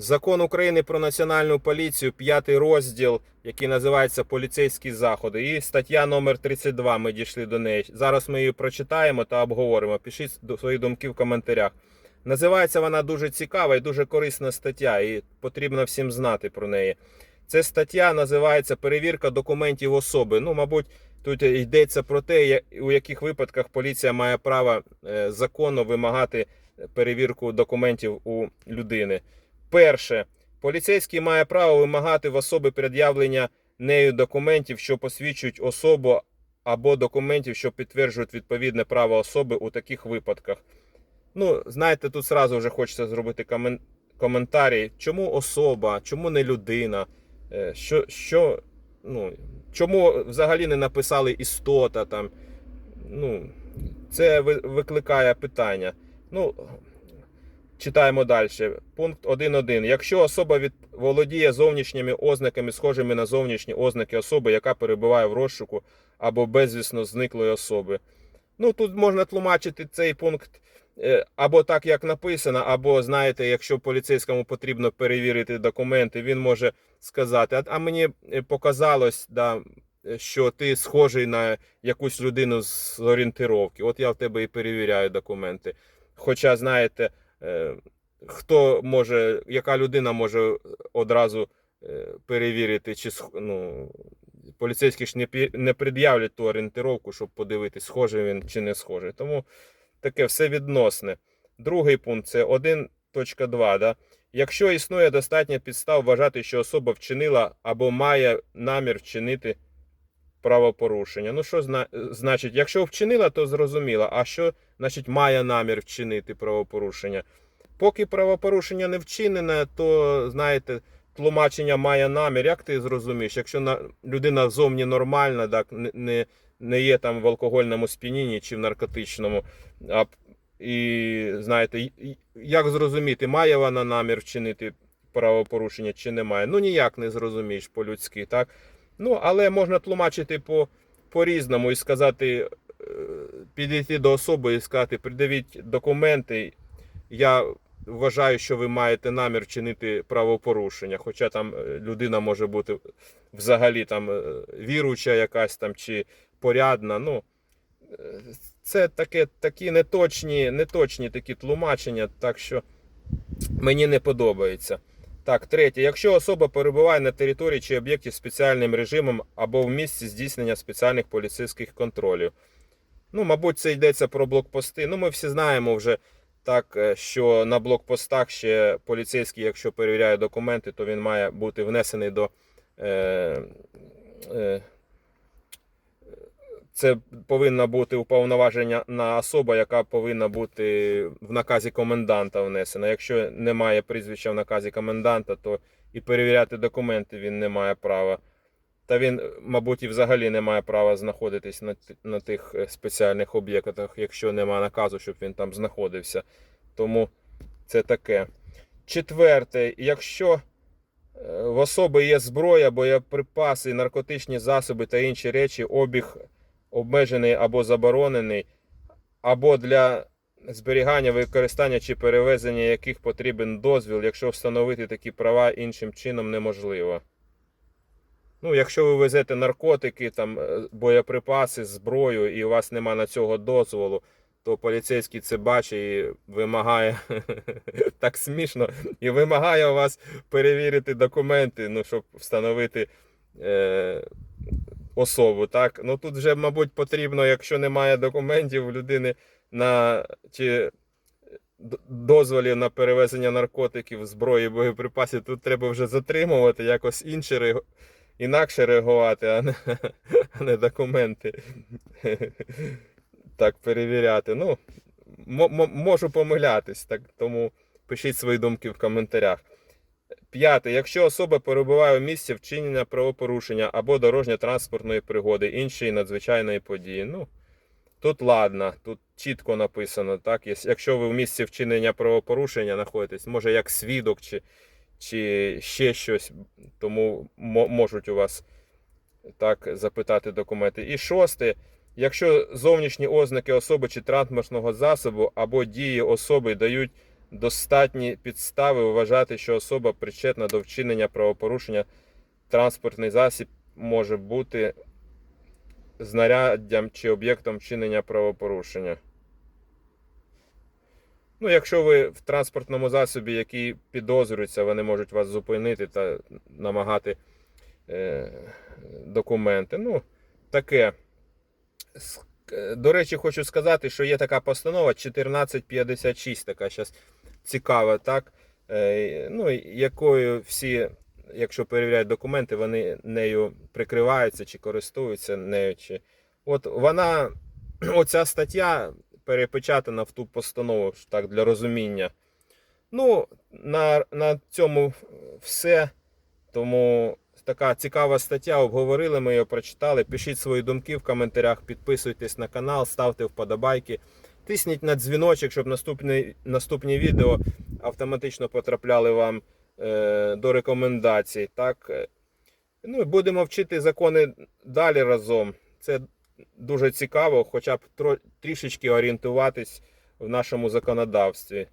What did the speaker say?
Закон України про національну поліцію, п'ятий розділ, який називається Поліцейські заходи. І стаття номер 32. Ми дійшли до неї. Зараз ми її прочитаємо та обговоримо. Пишіть свої думки в коментарях. Називається вона дуже цікава і дуже корисна стаття, і потрібно всім знати про неї. Ця стаття називається Перевірка документів особи. Ну, мабуть, тут йдеться про те, у яких випадках поліція має право е, законно вимагати перевірку документів у людини. Перше, поліцейський має право вимагати в особи пред'явлення нею документів, що посвідчують особу, або документів, що підтверджують відповідне право особи у таких випадках. Ну, знаєте, тут сразу вже хочеться зробити комен... коментарі, чому особа, чому не людина, Е, що, що, ну, чому взагалі не написали істота там. Ну, це викликає питання. Ну, читаємо далі. Пункт 1.1. Якщо особа від... володіє зовнішніми ознаками, схожими на зовнішні ознаки особи, яка перебуває в розшуку або безвісно зниклої особи. Ну, тут можна тлумачити цей пункт е, або так, як написано, або, знаєте, якщо поліцейському потрібно перевірити документи, він може сказати: а, мені е, показалось, да, що ти схожий на якусь людину з орієнтировки. От я в тебе і перевіряю документи. Хоча, знаєте, хто може, яка людина може одразу е, перевірити, чи ну, поліцейські ж не, не пред'являть ту орієнтировку, щоб подивитись, схожий він чи не схожий. Тому таке все відносне. Другий пункт це 1.2. Да? Якщо існує достатньо підстав вважати, що особа вчинила або має намір вчинити правопорушення. Ну, що зна... значить, якщо вчинила, то зрозуміло. А що значить має намір вчинити правопорушення? Поки правопорушення не вчинене, то знаєте, тлумачення має намір. Як ти зрозумієш? Якщо на... людина зовні нормальна, так не, не, є там в алкогольному сп'янінні чи в наркотичному, а і знаєте, як зрозуміти, має вона намір вчинити правопорушення чи немає? Ну ніяк не зрозумієш по-людськи, так? Ну, але можна тлумачити по, по-різному і сказати, е, підійти до особи і сказати, придивіть документи. Я вважаю, що ви маєте намір вчинити правопорушення. Хоча там е, людина може бути взагалі там е, віруюча якась там чи порядна. Ну, це таке, такі неточні, неточні такі тлумачення, так що мені не подобається. Так, третє. Якщо особа перебуває на території чи об'єкті спеціальним режимом або в місці здійснення спеціальних поліцейських контролів. Ну, мабуть, це йдеться про блокпости. Ну, ми всі знаємо вже так, е, що на блокпостах ще поліцейський, якщо перевіряє документи, то він має бути внесений до. Е, е, це повинна бути уповноваження на особа, яка повинна бути в наказі коменданта внесена. Якщо немає прізвища в наказі коменданта, то і перевіряти документи він не має права. Та він, мабуть, і взагалі не має права знаходитись на, на тих е, спеціальних об'єктах, якщо немає наказу, щоб він там знаходився. Тому це таке. Четверте, якщо е, в особи є зброя, боєприпаси, наркотичні засоби та інші речі, обіг обмежений або заборонений, або для зберігання, використання чи перевезення яких потрібен дозвіл, якщо встановити такі права іншим чином неможливо. Ну, якщо ви везете наркотики, там, е, боєприпаси, зброю, і у вас нема на цього дозволу, то поліцейський це бачить і вимагає так смішно, і вимагає у вас перевірити документи, ну, щоб встановити е, особу. Так? Ну тут вже, мабуть, потрібно, якщо немає документів людини на чи дозволів на перевезення наркотиків, зброї, боєприпасів, тут треба вже затримувати, якось інше інакше реагувати, а не, а не документи. Так, перевіряти. Ну, можу помилятись, так, тому пишіть свої думки в коментарях. П'яте. Якщо особа перебуває у місці вчинення правопорушення або дорожньо-транспортної пригоди, іншої надзвичайної події. Ну, тут ладно, тут чітко написано, так? Якщо ви в місці вчинення правопорушення знаходитесь, може як свідок чи, чи ще щось, тому можуть у вас так запитати документи. І шосте. Якщо зовнішні ознаки особи чи транспортного засобу або дії особи дають достатні підстави вважати, що особа причетна до вчинення правопорушення транспортний засіб може бути знаряддям чи об'єктом вчинення правопорушення. Ну, якщо ви в транспортному засобі, який підозрюється, вони можуть вас зупинити та намагати е, документи. Ну, таке. Е, До речі, хочу сказати, що є така постанова 1456, така зараз цікава, так? Е, ну, якою всі, якщо перевіряють документи, вони нею прикриваються чи користуються нею. Чи... От вона, оця стаття перепечатана в ту постанову, так, для розуміння. Ну, на, на цьому все. Тому така цікава стаття. Обговорили, ми її прочитали. Пишіть свої думки в коментарях, підписуйтесь на канал, ставте вподобайки. Тисніть на дзвіночок, щоб наступні, наступні відео автоматично потрапляли вам е, до рекомендацій. Так? Е, Ну, будемо вчити закони далі разом. Це дуже цікаво, хоча б трішечки орієнтуватись в нашому законодавстві.